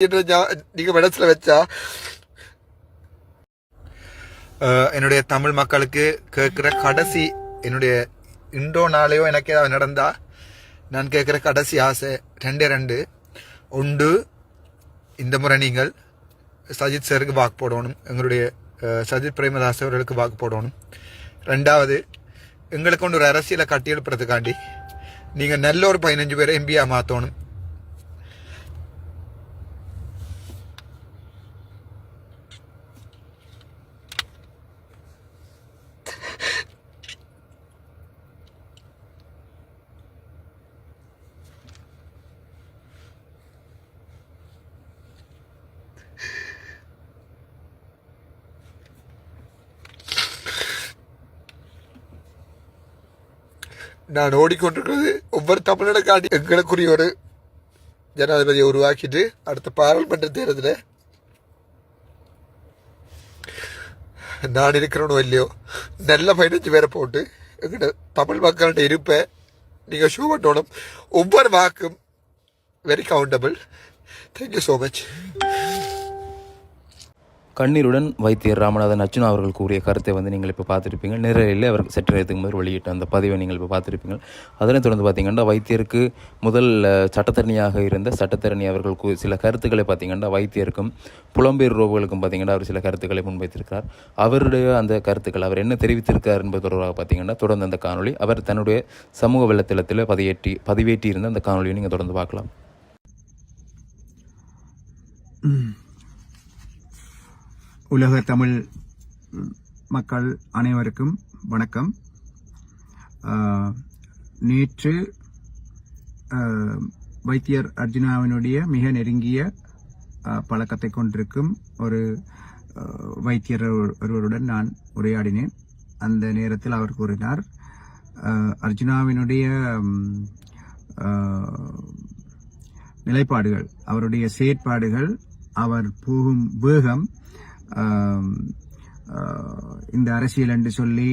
நீங்க மனசுல வச்சா? என்னுடைய தமிழ் மக்களுக்கு கேட்கிற கடைசி என்னுடைய இண்டோ நாளையோ எனக்கு ஏதாவது நடந்தா நான் கேட்கிற கடைசி ஆசை ரெண்டே ரெண்டு. ஒன்று இந்த முறை நீங்கள் சஜித் சருக்கு வாக்கு போடணும் எங்களுடைய சஜித் பிரேமதாஸ் அவர்களுக்கு வாக்கு போடணும். ரெண்டாவது எங்களுக்கு கொண்டு ஒரு அரசியலை கட்டி எழுப்புறதுக்காண்டி நீங்கள் நல்ல ஒரு பதினஞ்சு பேரை எம்பியாக மாற்றணும் நான் ஓடிக்கொண்டிருக்கிறது ஒவ்வொரு தமிழனை காட்டி எங்களுக்குரிய ஒரு ஜனாதிபதியை உருவாக்கிட்டு அடுத்த பாராளுமன்ற தேர்தலில் நான் இருக்கிறனோ இல்லையோ நல்ல பதினஞ்சு பேரை போட்டு எங்கிட்ட தமிழ் மக்கள்கிட்ட இருப்பேன் நீங்கள் ஷோ பண்ணணும். ஒவ்வொரு வாக்கும் very countable thank you so much கண்ணீருடன் வைத்தியர் ராமநாதன் அர்ஜுனா அவர்கள் கூறிய கருத்தை வந்து நீங்கள் இப்போ பார்த்துருப்பீங்க. நிறையில் அவர் சற்று நேரத்துக்கு முதல் வெளியிட்ட அந்த பதிவை நீங்கள் இப்போ பார்த்துருப்பீங்க. அதனைத் தொடர்ந்து பார்த்தீங்கன்னா வைத்தியருக்கு முதல் சட்டத்தரணியாக இருந்த சட்டத்தரணி அவர்கள் சில கருத்துக்களை பார்த்தீங்கன்னா வைத்தியருக்கும் புலம்பெயர் ரோகுகளுக்கும் பார்த்தீங்கன்னா அவர் சில கருத்துக்களை முன்வைத்திருக்கிறார். அவருடைய அந்த கருத்துக்கள் அவர் என்ன தெரிவித்திருக்கார் என்பது தொடர்பாக பார்த்தீங்கன்னா தொடர்ந்து அந்த காணொலி அவர் தன்னுடைய சமூக வலைத்தளத்தில் பதிவேற்றி பதிவேற்றி இருந்த அந்த காணொலியை நீங்கள் தொடர்ந்து பார்க்கலாம். உலக தமிழ் மக்கள் அனைவருக்கும் வணக்கம். நேற்று வைத்தியர் அர்ஜுனாவினுடைய மிக நெருங்கிய பழக்கத்தை கொண்டிருக்கும் ஒரு வைத்தியர் ஒருவருடன் நான் உரையாடினேன். அந்த நேரத்தில் அவர் கூறினார் அர்ஜுனாவினுடைய நிலைப்பாடுகள் அவருடைய செயற்பாடுகள் அவர் போகும் வேகம் இந்த அரசியல் என்று சொல்லி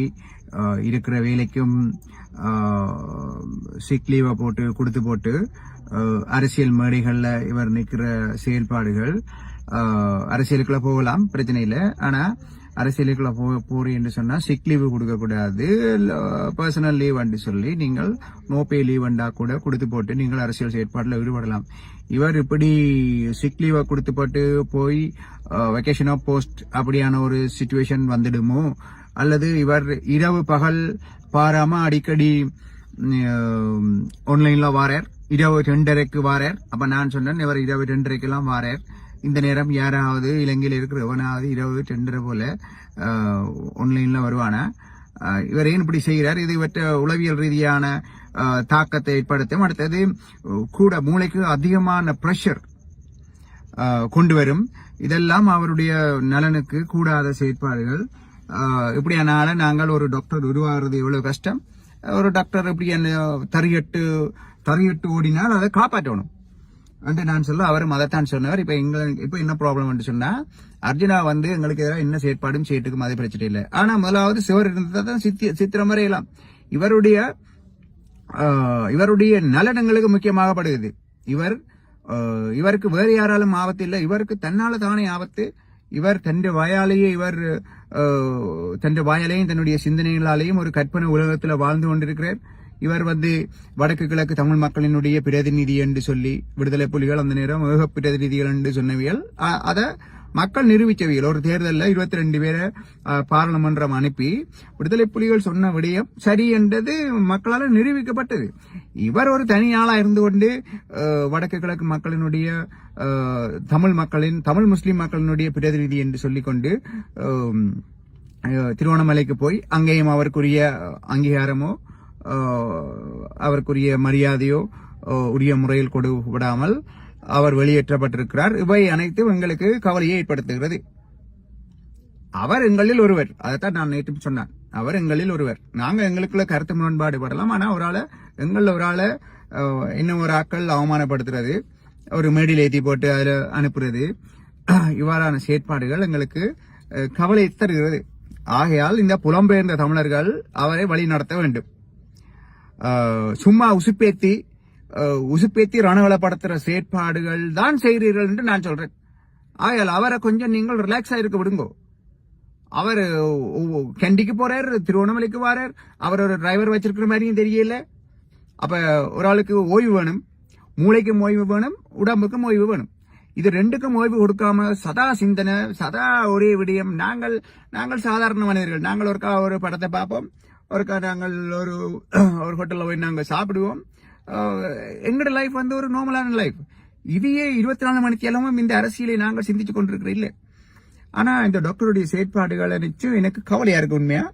இருக்கிற வேலைக்கும் சிக் லீவை போட்டு கொடுத்து போட்டு அரசியல் மேடைகளில் இவர் நிற்கிற செயல்பாடுகள் அரசியலுக்குள்ள போகலாம் பிரச்சனை இல்லை. ஆனால் அரசியலுக்குள்ள போ போறீங்க என்று சொன்னா சிக் லீவு கொடுக்கக்கூடாது பர்சனல் லீவ் என்று சொல்லி நீங்கள் நோபே லீவ் அண்டா கூட கொடுத்து போட்டு நீங்கள் அரசியல் செயற்பாட்டில் ஈடுபடலாம். இவர் இப்படி சிக் லீவை கொடுத்து போட்டு போய் வெக்கேஷன் ஆஃப் போஸ்ட் அப்படியான ஒரு சுச்சுவேஷன் வந்துடுமோ? அல்லது இவர் இரவு பகல் பாராம அடிக்கடி ஆன்லைன்ல வாரார்? இரவு ரெண்டரைக்கு வாரார்? அப்ப நான் சொன்னேன் இவர் இரவு ரெண்டரைக்கெல்லாம் வாரார். இந்த நேரம் யாராவது இலங்கையில் இருக்கிற எவனாவது இரவு ரெண்டரை போல ஆன்லைனில் வருவானா? இவர் ஏன் இப்படி செய்கிறார்? இது இவற்ற உளவியல் ரீதியான தாக்கத்தை ஏற்படுத்தும். அடுத்தது கூட மூளைக்கு அதிகமான ப்ரெஷர் கொண்டு வரும். இதெல்லாம் அவருடைய நலனுக்கு கூடாத செயற்பாடுகள். இப்படியானால நாங்கள் ஒரு டாக்டர் உருவாகிறது எவ்வளவு கஷ்டம்? ஒரு டாக்டர் இப்படி என்ன தறியட்டு தறியட்டு ஓடினால் அதை காப்பாற்றணும். வந்து நான் சொல்ல அவர் மதத்தான் சொன்னவர் இப்ப எங்களுக்கு இப்ப என்ன ப்ராப்ளம் சொன்னா அர்ஜுனா வந்து எங்களுக்கு எதிராக என்ன செயற்பாடும் செய்யட்டுக்கும் அது பிரச்சனை இல்லை. ஆனா முதலாவது சிவர் இருந்தாதான் சித்தி சித்திரம் வரையலாம் இவருடைய இவருடைய நலனங்களுக்கு முக்கியமாகப்படுகிறது இவர் இவருக்கு வேறு யாராலும் ஆபத்து இல்லை. இவருக்கு தன்னால தானே ஆபத்து. இவர் தன்னுடைய வாயாலேயே இவர் தன்னுடைய வாயாலேயும் தன்னுடைய சிந்தனைகளாலேயும் ஒரு கற்பனை உலகத்தில் வாழ்ந்து கொண்டிருக்கிறார். இவர் வந்து வடக்கு கிழக்கு தமிழ் மக்களினுடைய பிரதிநிதி என்று சொல்லி விடுதலை புலிகள் அந்த நேரம் ஏக பிரதிநிதிகள் என்று சொன்னவியல். அதை மக்கள் நிரூபிச்சவியல். ஒரு தேர்தலில் இருபத்தி ரெண்டு பேரை பாராளுமன்றம் அனுப்பி விடுதலை புலிகள் சொன்ன விடயம் சரி என்றது மக்களால் நிரூபிக்கப்பட்டது. இவர் ஒரு தனி ஆளாக இருந்து கொண்டு வடக்கு கிழக்கு மக்களினுடைய தமிழ் மக்களின் தமிழ் முஸ்லீம் மக்களினுடைய பிரதிநிதி என்று சொல்லிக்கொண்டு திருவண்ணாமலைக்கு போய் அங்கேயும் அவருக்குரிய அங்கீகாரமோ அவருக்குரிய மரியாதையோ உரிய முறையில் கொடு விடாமல் அவர் வெளியேற்றப்பட்டிருக்கிறார். இவை அனைத்தும் எங்களுக்கு கவலையை ஏற்படுத்துகிறது. அவர் எங்களில் ஒருவர். அதைத்தான் நான் நேற்று சொன்னேன். அவர் எங்களில் ஒருவர். நாங்கள் எங்களுக்குள்ள கருத்து முரண்பாடு படலாம். ஆனால் அவரால் எங்களில் அவரால் இன்னும் ஒரு ஆக்கள் அவமானப்படுத்துறது ஒரு மேடில் ஏற்றி போட்டு அதில் அனுப்புறது இவ்வாறான செயற்பாடுகள் எங்களுக்கு கவலை தருகிறது. ஆகையால் இந்த புலம்பெயர்ந்த தமிழர்கள் அவரை வழி நடத்த வேண்டும். சும்மா உசுப்பேத்தி உசுப்பேத்தி ரணவளப்படுத்துற செயற்பாடுகள் தான் செய்கிறீர்கள் என்று நான் சொல்றேன். ஆயால் அவரை கொஞ்சம் நீங்கள் ரிலாக்ஸ் இருக்க விடுங்கோ. அவர் கண்டிக்கு போறார் திருவண்ணாமலைக்கு வரார். அவர் ஒரு டிரைவர் வச்சிருக்கிற மாதிரியும் தெரியல. அப்ப ஒரு ஆளுக்கு ஓய்வு வேணும் மூளைக்கும் ஓய்வு வேணும் உடம்புக்கும் ஓய்வு வேணும். இது ரெண்டுக்கும் ஓய்வு கொடுக்காம சதா சிந்தனை சதா ஒரே விடயம். நாங்கள் நாங்கள் சாதாரண மனிதர்கள். நாங்கள் ஒருக்கா ஒரு படத்தை பார்ப்போம். ஒருக்கா நாங்கள் ஒரு ஒரு ஹோட்டலில் போய் நாங்கள் சாப்பிடுவோம். எங்களோட லைஃப் வந்து ஒரு நார்மலான லைஃப் இதையே இருபத்தி நாலு மணிக்கெல்லாமும் இந்த அரசியலை நாங்கள் சிந்திச்சு கொண்டிருக்கிறோம் இல்லை. ஆனால் இந்த டாக்டருடைய செயற்பாடுகளை நிச்சு எனக்கு கவலையாக இருக்கு உண்மையாக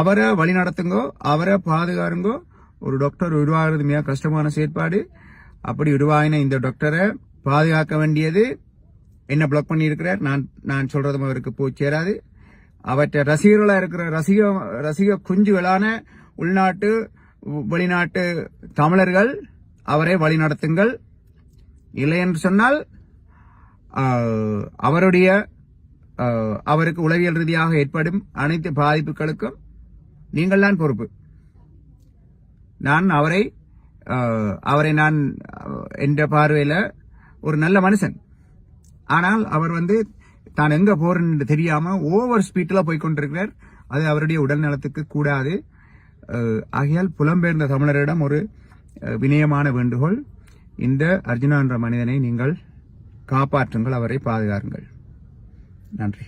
அவரை வழி நடத்துங்கோ அவரை பாதுகாருங்கோ ஒரு டாக்டர் உருவாகிறது மிக கஷ்டமான செயற்பாடு. அப்படி உருவாகின இந்த டாக்டரை பாதுகாக்க வேண்டியது என்ன பிளாக் பண்ணியிருக்கிறார்? நான் நான் சொல்கிறதும் அவருக்கு போய் சேராது. அவற்றை ரசிகர்களா இருக்கிற ரசிக ரசிக குஞ்சுகளான உள்நாட்டு வெளிநாட்டு தமிழர்கள் அவரை வழி நடத்துங்கள். இல்லை என்று சொன்னால் அவருடைய அவருக்கு உளவியல் ரீதியாக ஏற்படும் அனைத்து பாதிப்புகளுக்கும் நீங்கள் தான் பொறுப்பு. நான் அவரை அவரை நான் என்ற பார்வையில் ஒரு நல்ல மனுஷன். ஆனால் அவர் வந்து தான் எங்க போறேன்னு தெரியாம ஓவர் ஸ்பீட்ல போய் கொண்டிருக்கிறார் அது அவருடைய உடல் நலத்துக்கு கூடாது. ஆகையால் புலம்பெயர்ந்த தமிழரிடம் ஒரு வினயமான வேண்டுகோள். இந்த அர்ஜுனா என்ற மனிதனை நீங்கள் காப்பாற்றுங்கள் அவரை பாதுகாருங்கள். நன்றி.